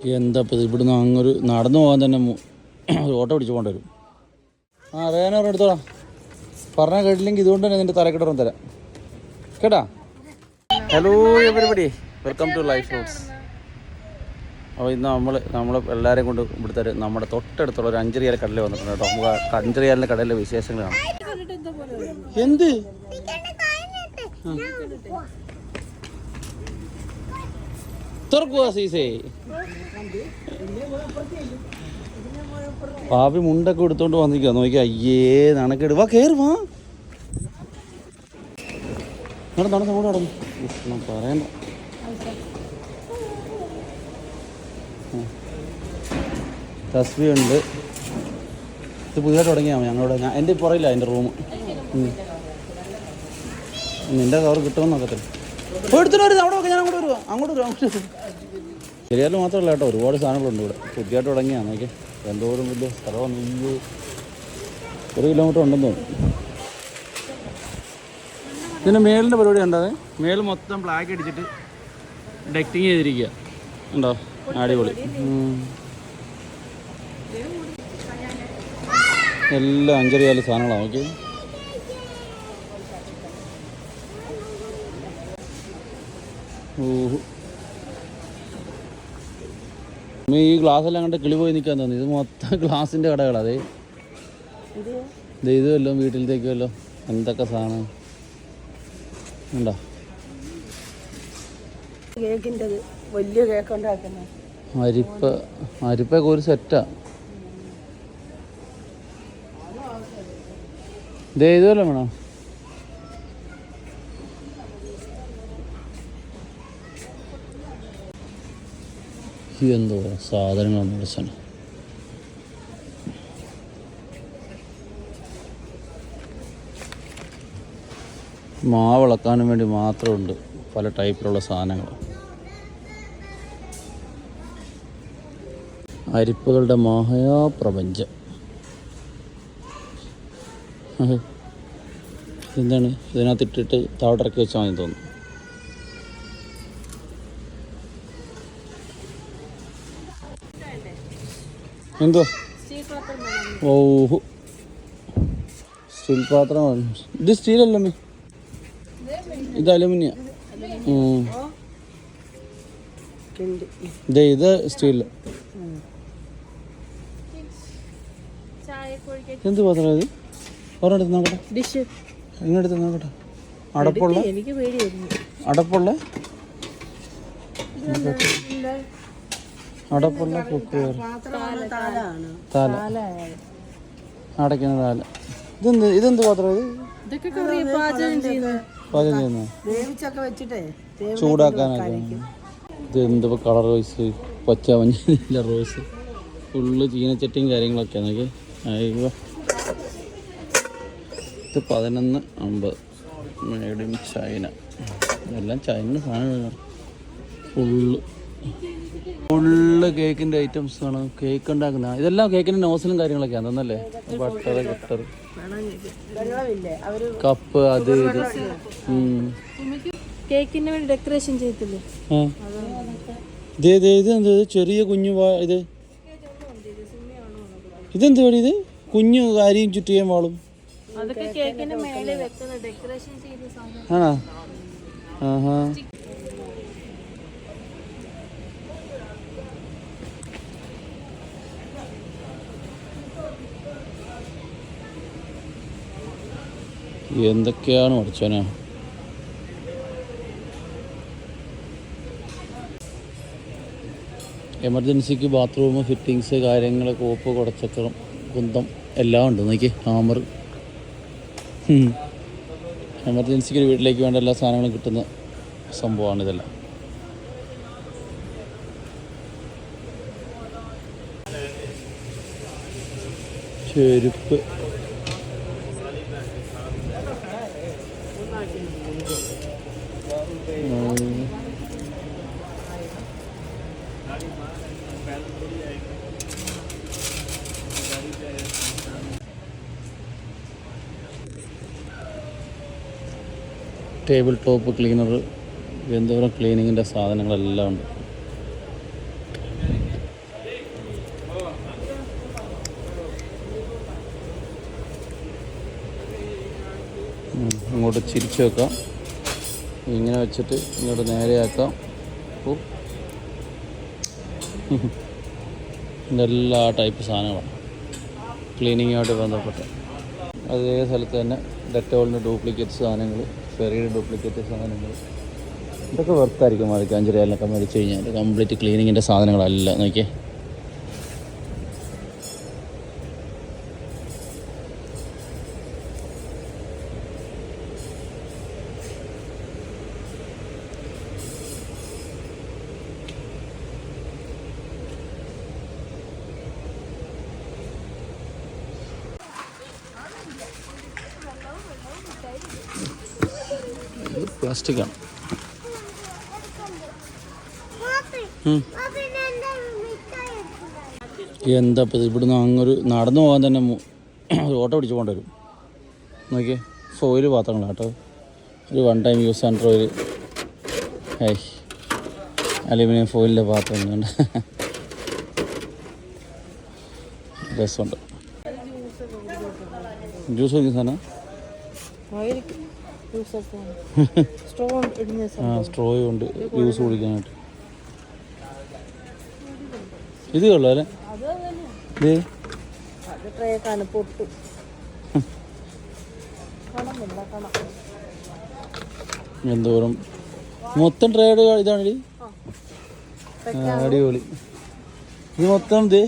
എന്താ ഇപ്പം ഇത്? ഇവിടുന്ന് അങ്ങൊരു നടന്നു പോകാൻ തന്നെ ഒരു ഓട്ടോ പിടിച്ച് പോകേണ്ടി വരും. ആ വേനോർ എടുത്തോളാം. പറഞ്ഞാൽ കേട്ടില്ലെങ്കിൽ ഇതുകൊണ്ട് തന്നെ നിന്റെ തലക്കെട്ടറും തരാം. കേട്ടാ? Hello everybody welcome to life fruits അപ്പോൾ ഇന്ന് നമ്മൾ നമ്മൾ എല്ലാവരെയും കൊണ്ട് ഇവിടുത്തെ ഒരു നമ്മുടെ തൊട്ടടുത്തുള്ള ഒരു അഞ്ചറിയാൽ കടലിൽ വന്നിട്ടുണ്ട് കേട്ടോ. നമുക്ക് അഞ്ചറിയാലിന്റെ കടലിലെ വിശേഷങ്ങളാണ് എന്ത് തുറക്കുക സീസേ? പാപ്പി മുണ്ടൊക്കെ എടുത്തോണ്ട് വന്നിരിക്കുക നോക്കിയാ അയ്യേ നണക്കേട് വാ കയറി വാ. നടന്ന് നടന്ന് കൂടെ നടന്നു. പറയണ്ട. തസ്ബി ഉണ്ട് ഇത് പുതിയതായിട്ട് തുടങ്ങിയാൽ ഞങ്ങളുടെ ഞാൻ എന്റെ പുറയില്ല എന്റെ റൂം. നിന്റെ കവർ കിട്ടുമെന്ന് നോക്കത്തില്ല. ഓ, എടുത്തിട്ട് വരുന്നത് അവിടെ ഞാൻ അങ്ങോട്ട് വരുവാ അങ്ങോട്ട് വരുവാ ശരിയാലും മാത്രമല്ല കേട്ടോ ഒരുപാട് സാധനങ്ങളുണ്ട് ഇവിടെ. പുതിയതായിട്ട് തുടങ്ങിയാണ് നോക്കി എന്തോരം വലിയ സ്ഥലമാണ് ഈ ഒരു കിലോമീറ്റർ ഉണ്ടെന്ന് തോന്നുന്നു. ഇതിന്റെ മേലിന്റെ പരിപാടി ഉണ്ടത് മേൽ മൊത്തം ബ്ലാക്ക് അടിച്ചിട്ട് ഡെക്റ്റിങ് ചെയ്തിരിക്കുക ഉണ്ടോ അടിപൊളി. എല്ലാം അഞ്ചറിയാലും സാധനങ്ങളാണ് നോക്കി ഉമ്മ ഈ ഗ്ലാസ് എല്ലാം കണ്ട് കിളി പോയി നിൽക്കാൻ തോന്നി. ഇത് മൊത്തം ഗ്ലാസിന്റെ കടകളതേ അതെ ഇത്? ഇത് വല്ലോ വീട്ടിലത്തേക്ക് വല്ലോ എന്തൊക്കെ സാധനം? ഉണ്ടോ കേക്കിന്റെത് വലിയ കേക്ക് ഉണ്ടാക്കുന്നത്. അരിപ്പ. അരിപ്പൊക്കെ ഒരു സെറ്റാ ഇതേ ഇത് വേണോ? എന്തോ സാധനങ്ങളാണ് വിളിച്ചാണ് മാവിളക്കാനും വേണ്ടി മാത്രമുണ്ട് പല ടൈപ്പിലുള്ള സാധനങ്ങൾ. അരിപ്പുകളുടെ മഹാപ്രപഞ്ചം. എന്താണ് ഇതിനകത്ത് ഇട്ടിട്ട് താവട്ടിറക്കി വെച്ചാൽ മതി തോന്നുന്നു. എന്തോ? ഓഹോ. സ്റ്റീൽ പാത്രമാണ് ഇത് സ്റ്റീലല്ലേ ഇത് അലുമിനിയം. ഉം. കിണ്ടി. ദേ ഇത് സ്റ്റീൽ. എന്ത് പാത്രം ഇത്? ഒരെടുത്ത് നോക്കട്ടെ. ഡിഷ്. ഇങ്ങെടുത്ത് നോക്കട്ടെ. അടപ്പുള്ള? അടപ്പുള്ള? അടപ്പുള്ള കുക്ക് താല. അടയ്ക്കുന്ന താല. ഇതെന്ത് ഇതെന്ത് പാത്രം ഇത്? പാചകം ചെയ്യുന്നത്. ചൂടാക്കാനൊക്കെ. ഇത് എന്ത് കളർ റോസ് പച്ച മഞ്ഞ റോസ് ഫുള്ള് ചീനച്ചട്ടിയും കാര്യങ്ങളൊക്കെ നോക്കി അയ്യോ ഇത് പതിനൊന്ന് അമ്പത്. മേഡ് ഇൻ ചൈന എല്ലാം ചൈന സാധനമാണ് ഫുള്ള്. ഫുള്ള് കേക്കിന്റെ ഐറ്റംസ് ആണ്. കേക്ക് ഉണ്ടാക്കുന്ന. ഇതെല്ലാം കേക്കിന്റെ നോസിലും കാര്യങ്ങളൊക്കെയാണ് തന്നല്ലേ ബട്ടർ ബട്ടർ കപ്പ് അത് ഇത്. ഉം. കേക്കിന് വേണ്ടി ഡെക്കറേഷൻ ചെയ്തില്ലേ ആ. ദേ ദേ ഇത് എന്ത്? ഇത് ചെറിയ കുഞ്ഞു ഇത്. ഇതെന്ത് വേണ്ടി ഇത്? കുഞ്ഞു അരിയും ചുറ്റിയും വാളും. ആണോ? ആഹാ. എന്തൊക്കെയാണ് പഠിച്ചോനെ? എമർജൻസിക്ക് ബാത്റൂം ഫിറ്റിങ്സ് കാര്യങ്ങൾ കോപ്പ് കുടച്ചക്രം കുന്തം എല്ലാം ഉണ്ട്. നോക്കി ഹാമർ എമർജൻസിക്ക് വീട്ടിലേക്ക് വേണ്ട എല്ലാ സാധനങ്ങളും കിട്ടുന്ന സംഭവമാണ് ഇതെല്ലാം. ചെരുപ്പ്. ടേബിൾ ടോപ്പ് ക്ലീനർ എന്തോരം ക്ലീനിങ്ങിന്റെ സാധനങ്ങളെല്ലാം ഉണ്ട്. ഇങ്ങോട്ട് ചിരിച്ച് വെക്കാം. ഇങ്ങനെ വെച്ചിട്ട് ഇങ്ങോട്ട് നേരെയാക്കാം. അപ്പോൾ ഇതെല്ലാ ടൈപ്പ് സാധനങ്ങളാണ്. ക്ലീനിങ്ങുമായിട്ട് ബന്ധപ്പെട്ട്. അതേ സ്ഥലത്ത് തന്നെ ഡെറ്റോളിന്റെ ഡ്യൂപ്ലിക്കേറ്റ് സാധനങ്ങൾ ഫെറിയുടെ ഡ്യൂപ്ലിക്കേറ്റ് സാധനങ്ങൾ ഇതൊക്കെ വെർത്തായിരിക്കും മറിക്കാഞ്ചേരി അഞ്ചരയാലൊക്കെ മരിച്ചു കഴിഞ്ഞാൽ കംപ്ലീറ്റ് ക്ലീനിങ്ങിന്റെ സാധനങ്ങളല്ല നോക്കിയേ. പ്ലാസ്റ്റിക്കാണ്. എന്താ ഇപ്പം ഇവിടുന്ന് അങ്ങൊരു നടന്നു പോകാൻ തന്നെ ഓട്ടോ പിടിച്ച് പോകേണ്ടി വരും. നോക്കിയേ സോയിൽ പാത്രങ്ങളാണ് കേട്ടോ. ഒരു വൺ ടൈം യൂസ് ആൻഡ് ഒരു ഹൈ അലുമിനിയം ഫോയിലിന്റെ പാത്രങ്ങളുണ്ട് രസമുണ്ട്. ജ്യൂസ് കുടിക്കുന്ന സാധനം? ആ സ്ട്രോ ഉണ്ട്. ജ്യൂസ് കുടിക്കാനായിട്ട്. ഇത് കൊള്ളാം അല്ലേ? ഇത്? എന്തോരം. മൊത്തം ട്രേഡ് ഇതാണ് അടിപൊളി. ഇത് മൊത്തം ഇത്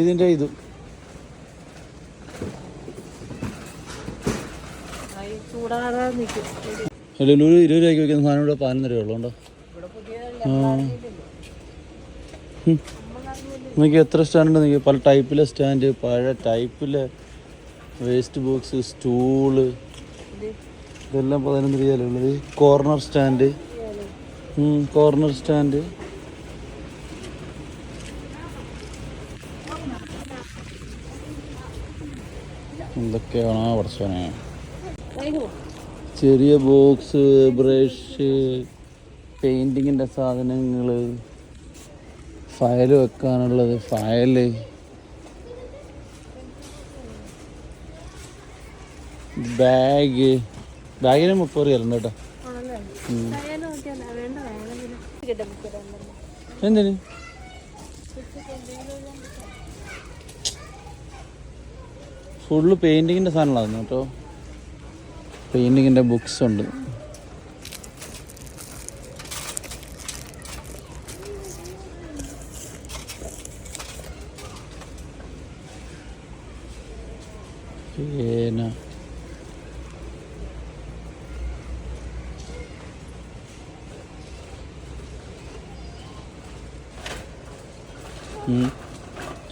ഇതിന്റെ ഇത്. ചൂടാറാതെ നിൽക്കും ലുലു ഇരുപത് രൂപയ്ക്ക് വെക്കുന്ന സാധനം ഇവിടെ പതിനൊന്ന് രൂപ ഉള്ളതുകൊണ്ടോ. ഇവിടെ പുതിയ നോക്കി എത്ര സ്റ്റാൻഡ് നിങ്ങൾക്ക് പല ടൈപ്പിലെ സ്റ്റാൻഡ് പഴയ ടൈപ്പിലെ വേസ്റ്റ് ബോക്സ് സ്റ്റൂൾ ഇതെല്ലാം പതിനൊന്ന് രൂപയിലുള്ളത് കോർണർ സ്റ്റാൻഡ് കോർണർ സ്റ്റാൻഡ് എന്തൊക്കെയാണോ പഠിച്ചോനെ ചെറിയ ബോക്സ് ബ്രഷ് പെയിന്റിങ്ങിന്റെ സാധനങ്ങൾ ഫയൽ വെക്കാനുള്ളത് ഫയൽ ബാഗ് ബാഗിന് മുപ്പത് രൂപ കേട്ടോ. എന്തിന്? ഫുള്ള് പെയിന്റിങ്ങിന്റെ സാധനങ്ങളായിരുന്നു കേട്ടോ. പെയിന്റിങ്ങിന്റെ ബുക്സ് ഉണ്ട്.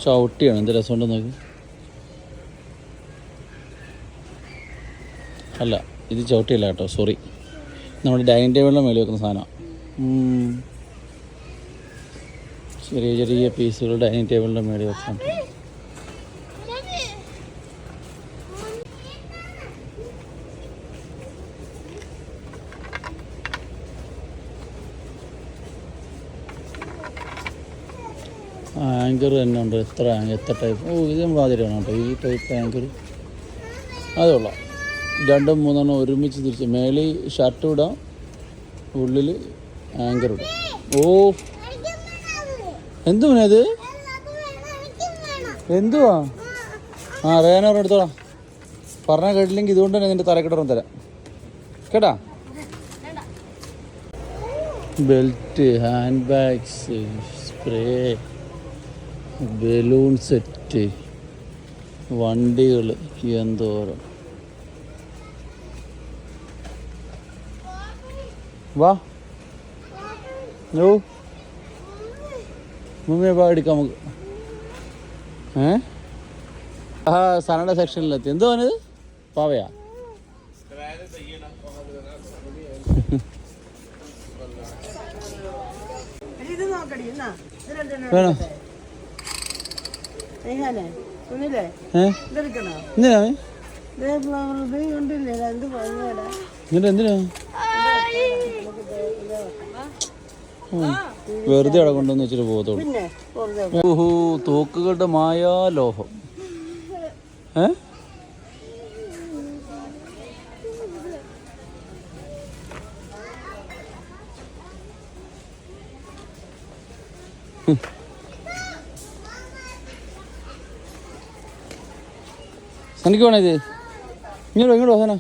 ചവിട്ടിയാണ് എന്ത് രസമുണ്ടെന്നൊക്കെ നോക്ക് അല്ല ഇത് ചവിട്ടിയല്ല കേട്ടോ സോറി നമ്മുടെ ഡൈനിങ് ടേബിളിന്റെ മേളിൽ വെക്കുന്ന സാധനമാണ് ചെറിയ ചെറിയ പീസുകൾ ഡൈനിങ് ടേബിളിന്റെ മേളിൽ വെക്കാൻ ആങ്കർ തന്നെ ഉണ്ട്. എത്ര എത്ര ടൈപ്പ് ഓ ഇത് നമ്മൾ ആദ്യമായിട്ടാണ് കേട്ടോ. ഈ ടൈപ്പ് ആങ്കർ അതേ ഉള്ള. രണ്ടും മൂന്നെണ്ണം ഒരുമിച്ച് തിരിച്ച് മേളിൽ ഷർട്ട് ഇടാം ഉള്ളിൽ ആങ്കർ ഇടാം. ഓ. എന്തുവാ ഇത്? എന്തുവാ? ആ റേനോർ എടുത്തോളാം പറഞ്ഞാൽ കേട്ടില്ലെങ്കിൽ ഇതുകൊണ്ട് തന്നെ നിന്റെ തലക്കിടറും തരാം. കേട്ടാ? Belt hand bags spray balloon set വണ്ടികൾ എന്തോരം. വാ. യോ മുമ്മേ വാ എടുക്കാം നമുക്ക്. ഏ? ആ സനയുടെ സെക്ഷനിലെത്തി. എന്തോ അവനത്? പാവയാ. വേണോ? എന്തിനാ എന്നിട്ട് എന്തിനാ വെറുതെ അവിടെ കൊണ്ടുവന്ന് വെച്ചിട്ട് പോകത്തോളൂ ഓഹോ തോക്കുകളുടെ മായാലോഹം. ഏ? എനിക്ക് വേണേ ഇത്? ഇങ്ങോട്ടോ ഇങ്ങോട്ടോ സന.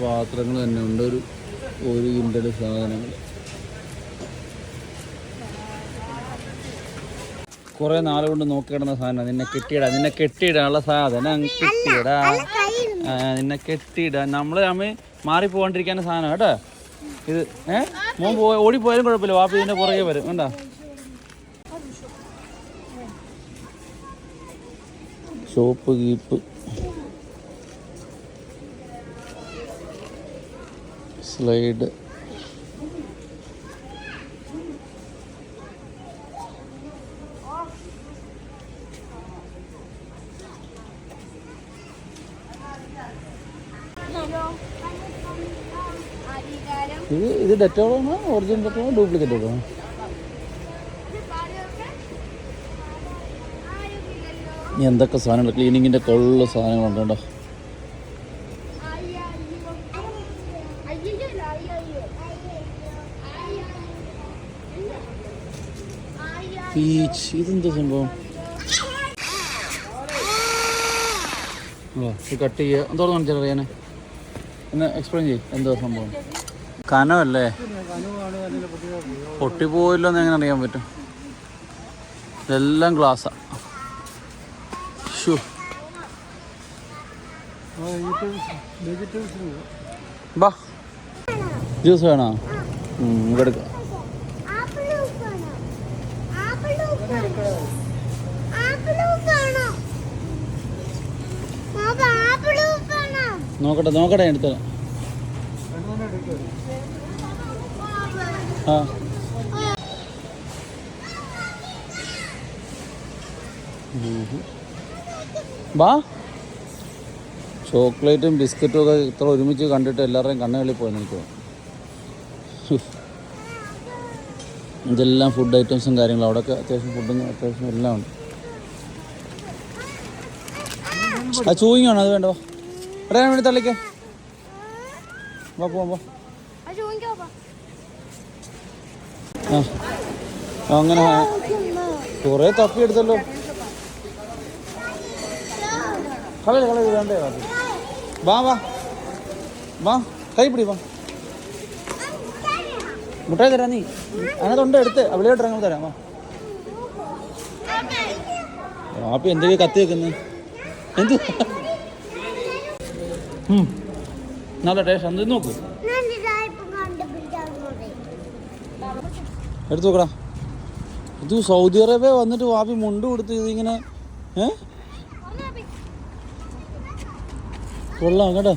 പാത്രങ്ങൾ തന്നെ ഉണ്ട്. ഒരു ഒരു കിൻഡൽ സാധനങ്ങൾ. കുറെ നാൾ കൊണ്ട് നോക്കി കിടന്ന സാധനം നിന്നെ കെട്ടിയിടാ നിന്നെ കെട്ടിയിടാനുള്ള സാധനം. കെട്ടിയിടാ. നിന്നെ കെട്ടിയിടാ. നമ്മൾ അമ്മ മാറി പോകാണ്ടിരിക്കാൻ സാധനം കേട്ടോ. ഇത് ഏ? മോൻ പോ ഓടിപ്പോയാലും കുഴപ്പമില്ല. വാപ്പി ഇതിന്റെ പുറകെ വരും. കണ്ടാ? Shop keep. സ്ലൈഡ് ഇത് ഇത് ഡെറ്റോളാണോ ഒറിജിനൽ ഡെറ്റോളോ ഡ്യൂപ്ലിക്കേറ്റ് ഇനി എന്തൊക്കെ സാധനങ്ങൾ? ക്ലീനിങ്ങിന്റെ കൊള്ള സാധനങ്ങളുണ്ട് പീച്ച് ഇതെന്താ സംഭവം കട്ട് ചെയ്യുക എന്തോ കാണിച്ചാൽ അറിയാനെ എന്നെ എക്സ്പ്ലെയിൻ ചെയ്യ് എന്തോ സംഭവം. കനമല്ലേ? പൊട്ടിപ്പോയില്ലോ എന്ന് എങ്ങനെ അറിയാൻ പറ്റും? ഇതെല്ലാം ഗ്ലാസ്സാ ഷൂ ജ്യൂസ് വേണോ? ഉം, നോക്കട്ടെ നോക്കട്ടെ എടുത്തോ. ആ. ബാ. ചോക്ലേറ്റും ബിസ്ക്കറ്റും ഒക്കെ ഇത്ര ഒരുമിച്ച് കണ്ടിട്ട് എല്ലാവരുടെയും കണ്ണുകളിൽ പോയി നിൽക്കുക ഇതെല്ലാം ഫുഡ് ഐറ്റംസും കാര്യങ്ങളും. അവിടെയൊക്കെ അത്യാവശ്യം ഫുഡും അത്യാവശ്യം എല്ലാം ഉണ്ട്. ആ ചൂയിങ് ആണോ? അത് വേണ്ട? ഞാൻ വേണ്ടി തള്ളിക്കേ. വാ പോവാം ആ. അങ്ങനെ കുറേ തപ്പി എടുത്തല്ലോ. കളയ കളയ വേണ്ടേ വാ. വാ. വാ കൈ പിടി വാ. മുട്ടായി തരാം നീ. അതിനകത്തുണ്ട് എടുത്ത് അവിടെയോട്ട് ഇറങ്ങുമ്പോൾ തരാം വാ. വാപ്പി എന്തൊക്കെയാ കത്തി വെക്കുന്നത് എന്ത്. നല്ല ടേസ്റ്റ് എന്ത് നോക്ക്. എടുത്തു നോക്കടാ. ഇത് സൗദി അറേബ്യ വന്നിട്ട് വാപ്പി മുണ്ട് കൊടുത്ത് ഇതിങ്ങനെ ഏ? കൊള്ളാം കേട്ടോ.